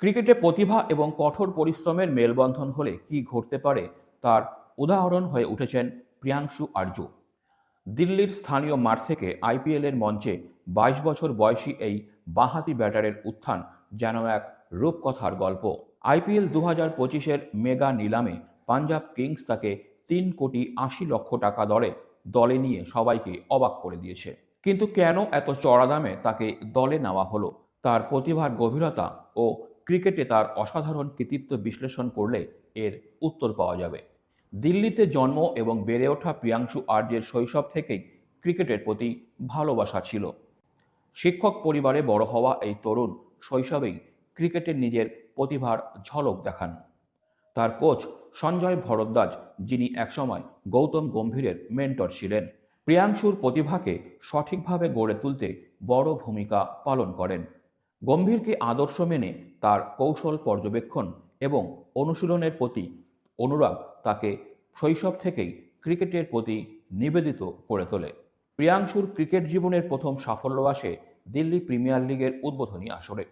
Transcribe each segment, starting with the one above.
ক্রিকেটে প্রতিভা এবং কঠোর পরিশ্রমের মেলবন্ধন হলে কি ঘটতে পারে তার উদাহরণ হয়ে উঠেছেন প্রিয়াংশু আর্য। দিল্লির স্থানীয় মাঠ থেকে আইপিএলের মঞ্চে বাইশ বছর বয়সী এই বাঁহাতি ব্যাটারের উত্থান যেন এক রূপকথার গল্প। আইপিএল দু হাজার পঁচিশের মেগা নিলামে পাঞ্জাব কিংস তাকে তিন কোটি আশি লক্ষ টাকা দরে দলে নিয়ে সবাইকে অবাক করে দিয়েছে। কিন্তু কেন এত চড়া দামে তাকে দলে নেওয়া হলো? তার প্রতিভার গভীরতা ও ক্রিকেটে তার অসাধারণ কৃতিত্ব বিশ্লেষণ করলে এর উত্তর পাওয়া যাবে। দিল্লিতে জন্ম এবং বেড়ে ওঠা প্রিয়াংশু আর্যের শৈশব থেকেই ক্রিকেটের প্রতি ভালোবাসা ছিল। শিক্ষক পরিবারে বড় হওয়া এই তরুণ শৈশবেই ক্রিকেটের নিজের প্রতিভার ঝলক দেখান। তার কোচ সঞ্জয় ভরদ্বাজ, যিনি একসময় গৌতম গম্ভীরের মেন্টর ছিলেন, প্রিয়াংশুর প্রতিভাকে সঠিকভাবে গড়ে তুলতে বড় ভূমিকা পালন করেন। গম্ভীরকে আদর্শ মেনে তার কৌশল পর্যবেক্ষণ এবং অনুশীলনের প্রতি অনুরাগ তাকে শৈশব থেকেই ক্রিকেটের প্রতি নিবেদিত করে তোলে। প্রিয়াংশুর ক্রিকেট জীবনের প্রথম সাফল্য আসে দিল্লি প্রিমিয়ার লিগের উদ্বোধনী আসরে।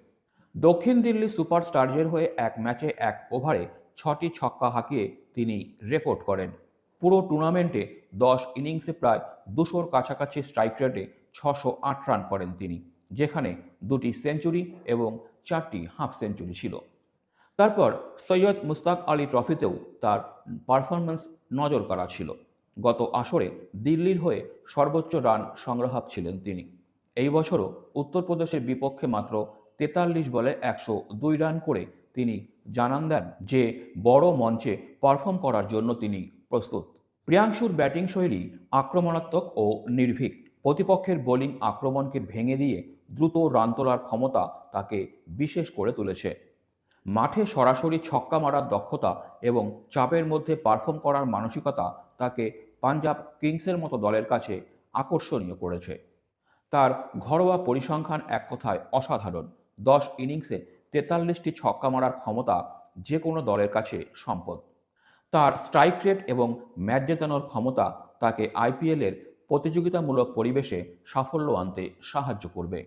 দক্ষিণ দিল্লি সুপার সুপারস্টার্সের হয়ে এক ম্যাচে এক ওভারে ছটি ছক্কা হাঁকিয়ে তিনি রেকর্ড করেন। পুরো টুর্নামেন্টে দশ ইনিংসে প্রায় দুশোর কাছাকাছি স্ট্রাইক রেটে ছশো আট রান করেন তিনি। যেখানে দুটি সেঞ্চুরি এবং চারটি হাফ সেঞ্চুরি ছিল। তারপর সৈয়দ মুস্তাক আলী ট্রফিতেও তার পারফরম্যান্স নজর কাড়া ছিল। গত আসরে দিল্লির হয়ে সর্বোচ্চ রান সংগ্রাহক ছিলেন তিনি। এই বছরও উত্তরপ্রদেশের বিপক্ষে মাত্র তেতাল্লিশ বলে একশো দুই রান করে তিনি জানান দেন যে, বড় মঞ্চে পারফর্ম করার জন্য তিনি প্রস্তুত। প্রিয়াংশুর ব্যাটিং শৈলী আক্রমণাত্মক ও নির্ভীক। প্রতিপক্ষের বোলিং আক্রমণকে ভেঙে দিয়ে দ্রুত রান তোলার ক্ষমতা তাকে বিশেষ করে তুলেছে। মাঠে সরাসরি ছক্কা মারার দক্ষতা এবং চাপের মধ্যে পারফর্ম করার মানসিকতা তাকে পাঞ্জাব কিংসের মতো দলের কাছে আকর্ষণীয় করেছে। তার ঘরোয়া পরিসংখ্যান এক কথায় অসাধারণ। দশ ইনিংসে তেতাল্লিশটি ছক্কা মারার ক্ষমতা যে কোনো দলের কাছে সম্পদ। তার স্ট্রাইক রেট এবং ম্যাচ জেতানোর ক্ষমতা তাকে আইপিএলের প্রতিযোগিতামূলক পরিবেশে সাফল্য আনতে সাহায্য করবে।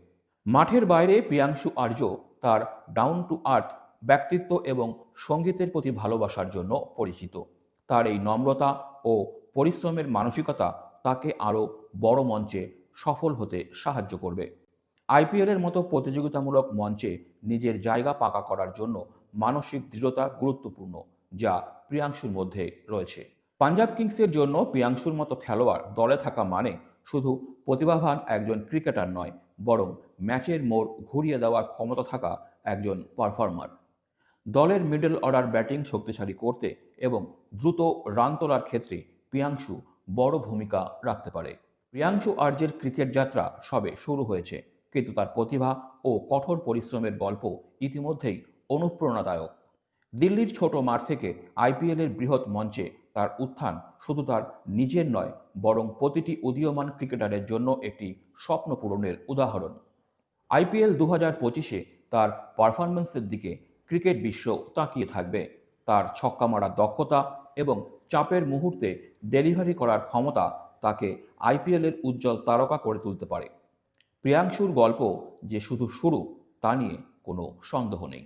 মাঠের বাইরে প্রিয়াংশু আর্য তার ডাউন টু আর্থ ব্যক্তিত্ব এবং সঙ্গীতের প্রতি ভালোবাসার জন্য পরিচিত। তার এই নম্রতা ও পরিশ্রমের মানসিকতা তাকে আরও বড় মঞ্চে সফল হতে সাহায্য করবে। আইপিএলের মতো প্রতিযোগিতামূলক মঞ্চে নিজের জায়গা পাকা করার জন্য মানসিক দৃঢ়তা গুরুত্বপূর্ণ, যা প্রিয়াংশুর মধ্যে রয়েছে। পাঞ্জাব কিংসের জন্য প্রিয়াংশুর মতো খেলোয়াড় দলে থাকা মানে শুধু প্রতিভাবান একজন ক্রিকেটার নয়, বরং ম্যাচের মোড় ঘুরিয়ে দেওয়ার ক্ষমতা থাকা একজন পারফর্মার। দলের মিডল অর্ডার ব্যাটিং শক্তিশালী করতে এবং দ্রুত রান তোলার ক্ষেত্রে প্রিয়াংশু বড় ভূমিকা রাখতে পারে। প্রিয়াংশু আর্যের ক্রিকেট যাত্রা সবে শুরু হয়েছে, কিন্তু তার প্রতিভা ও কঠোর পরিশ্রমের গল্প ইতিমধ্যেই অনুপ্রেরণাদায়ক। দিল্লির ছোট মাঠ থেকে আইপিএলের বৃহৎ মঞ্চে তার উত্থান শুধু তার নিজের নয়, বরং প্রতিটি উদীয়মান ক্রিকেটারের জন্য একটি স্বপ্ন পূরণের উদাহরণ। আইপিএল দু হাজার পঁচিশে তার পারফরমেন্সের দিকে ক্রিকেট বিশ্ব তাকিয়ে থাকবে। তার ছক্কা মারার দক্ষতা এবং চাপের মুহূর্তে ডেলিভারি করার ক্ষমতা তাকে আইপিএলের উজ্জ্বল তারকা করে তুলতে পারে। প্রিয়াংশুর গল্প যে শুধু শুরু, তা নিয়ে কোনো সন্দেহ নেই।